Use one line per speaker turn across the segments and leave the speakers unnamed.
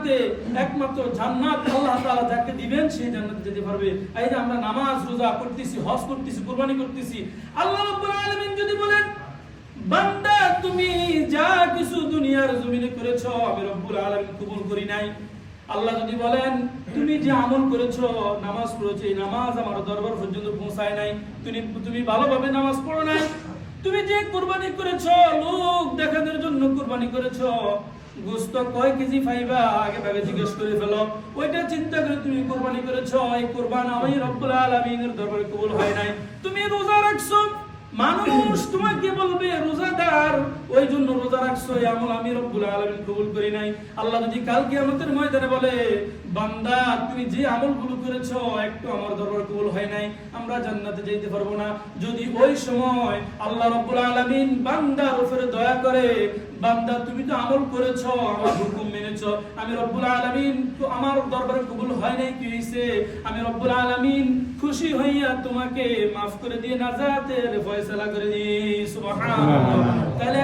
জান্নাতে, একমাত্র জান্নাত আল্লাহ তাআলা যাকে দিবেন সেই জান্নাতে যেতে পারবে। এই যে আমরা নামাজ, রোজা করতেছি, হজ করতেছি, কুরবানি করতেছি, আল্লাহ রাব্বুল আলামিন যদি বলেন, বান্দা, তুমি যা কিছু দুনিয়ার জমিনে করেছ, আমি রব্বুল আলামিন কবুল করি নাই। আল্লাহ যদি বলেন, তুমি যে আমল করেছ, নামাজ পড়েছো, এই নামাজ আমার দরবার পর্যন্ত পৌঁছায় নাই। তুমি তুমি ভালোভাবে নামাজ পড়ো নাই। তুমি যে কুরবানি করেছ, লোক দেখানোর জন্য কুরবানি করেছ গোস্ত কয় কেজি পাইবা? আগে ভাগে জিজ্ঞেস করে ফেলো। ওইটা চিন্তা করে তুমি কোরবানি করেছ। এই কোরবান আমি রব্বুল আলামিনের দরবারে কবুল হয় নাই। তুমি রোজা রাখছো। মানুষ তোমাকে বলবে, রোজাদার, ওই রাখছো এই আমল আমি রব্বুল আলামিন কবুল করি নাই। আল্লাহ যদি কাল কিয়ামতের ময়দানে বলে বান্দা তুমি যে আমলগুলো করেছ একটু আমার দরবার কবুল হয় নাই আমরা জান্নাতে যেতে পারব না। যদি ওই সময় আল্লাহ রব্বুল আলামিন বান্দার উপরে দয়া করে বান্দা তুমি তো আমল করেছ আমার হুকুম মেনেছো আমি রব্বুল আলামিন তো আমার দরবারে কবুল হয় নাই কি হইছে? আমি রব্বুল আলামিন খুশি হইয়া তোমাকে মাফ করে দিয়ে নাজাতের ফয়সালা করে দিই। সুবহানাল্লাহ। তাহলে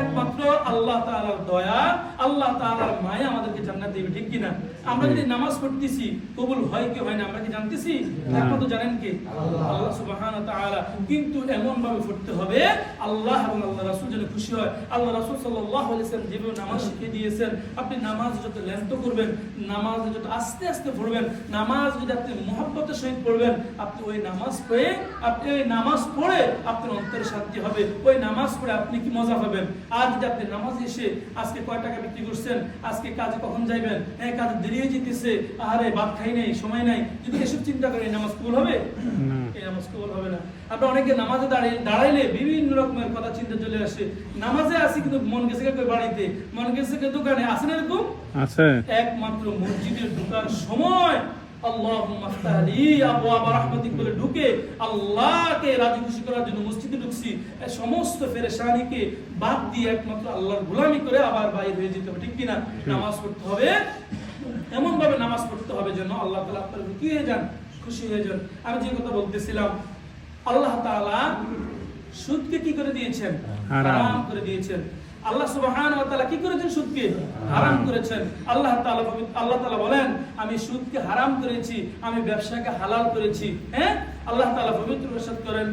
আল্লাহ তালার দয়া আল্লাহ তাআলার মায়া আমাদেরকে জান্নাত দিবে ঠিক কি না আমরা যদি নামাজ পড়তেছি কবুল হয় কি হয় না আমরা কি জানতেছি? একমাত্র জানেন কি? আল্লাহ সুবহানাহু ওয়া তাআলা। কিন্তু এমন ভাবে পড়তে হবে আল্লাহ এবং আল্লাহ রাসূল যেন খুশি হয়। আল্লাহ রাসূল সাল্লাল্লাহু আলাইহি যেভাবে নামাজ শিখিয়ে দিয়েছেন আপনি নামাজ যত লেন্ত করবেন নামাজ যত আস্তে আস্তে পড়বেন নামাজ যদি আপনি মহব্বতের সহিত পড়বেন আপনি ওই নামাজ পড়ে আপনি ওই নামাজ পড়ে আপনার অন্তরে শান্তি হবে। ওই নামাজ পড়ে আপনি কি মজা পাবেন? আর যদি আপনি নামাজ এসে আজকে কয় টাকা বিক্রি করছেন আজকে কাজে কখন যাইবেন? হ্যাঁ কাজ দেরি হয়ে যেতেছে। আহারে ভাত খাই নাই সময় নাই। যদি এসব চিন্তা করেন নামাজ কবুল হবে? এই নামাজ কবুল হবে না। আমরা অনেকে নামাজে দাঁড়িয়ে দাঁড়াইলে বিভিন্ন রকমের কথা চিন্তা চলে আসে। নামাজে আসি কিন্তু মন গেছে বাড়িতে? মন গেছে দোকানে? না এরকম?
আছে।
একমাত্র মসজিদের ঢোকার সময়। বলে ঢুকে আল্লাহকে রাজি খুশি করার জন্য মসজিদে ঢুকছি। সমস্ত ফেরেশানিকে বাদ দিয়ে একমাত্র আল্লাহর গোলামি করে আবার বাইরে হয়ে যেতে হবে ঠিক কি না নামাজ পড়তে হবে। এমন ভাবে নামাজ পড়তে হবে যেন আল্লাহ তাআলা আপনার কি হয়ে যান খুশি হয়ে যান। আমি যে কথা বলতেছিলাম আল্লাহ তাআলা সুদকে কি করে দিয়েছেন। হারাম করে দিয়েছেন। আল্লাহ সুবহানাহু ওয়া তাআলা কি করেছেন সুদকে হারাম করেছেন আল্লাহ তাআলা আল্লাহ তাআলা বলেন আমি সুদকে হারাম করেছি আমি ব্যবসাকে হালাল করেছি হ্যাঁ আল্লাহ তাআলা পবিত্র ইরশাদ করেন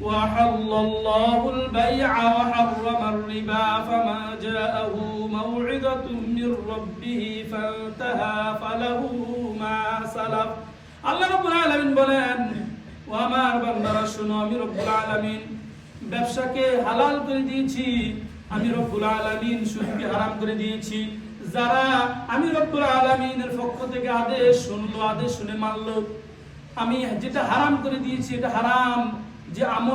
وأحل الله البيع وحرم الربا فما جاءه موعظة من ربه فانتهى فله ما سلف আল্লাহ রাব্বুল আলামিন বলেন ও আমার বান্দারা শুনো আমি রব্বুল আলামিন ব্যবসাকে হালাল করে দিয়েছি আমি রব্বুল আলামিন সুদকে হারাম করে দিয়েছি। যারা আমি রব্বুল আলামিনের পক্ষ থেকে আদেশ শুনলো, আদেশ শুনে মানলো, আমি যেটা হারাম করে দিয়েছি, এটা হারাম, যে আমল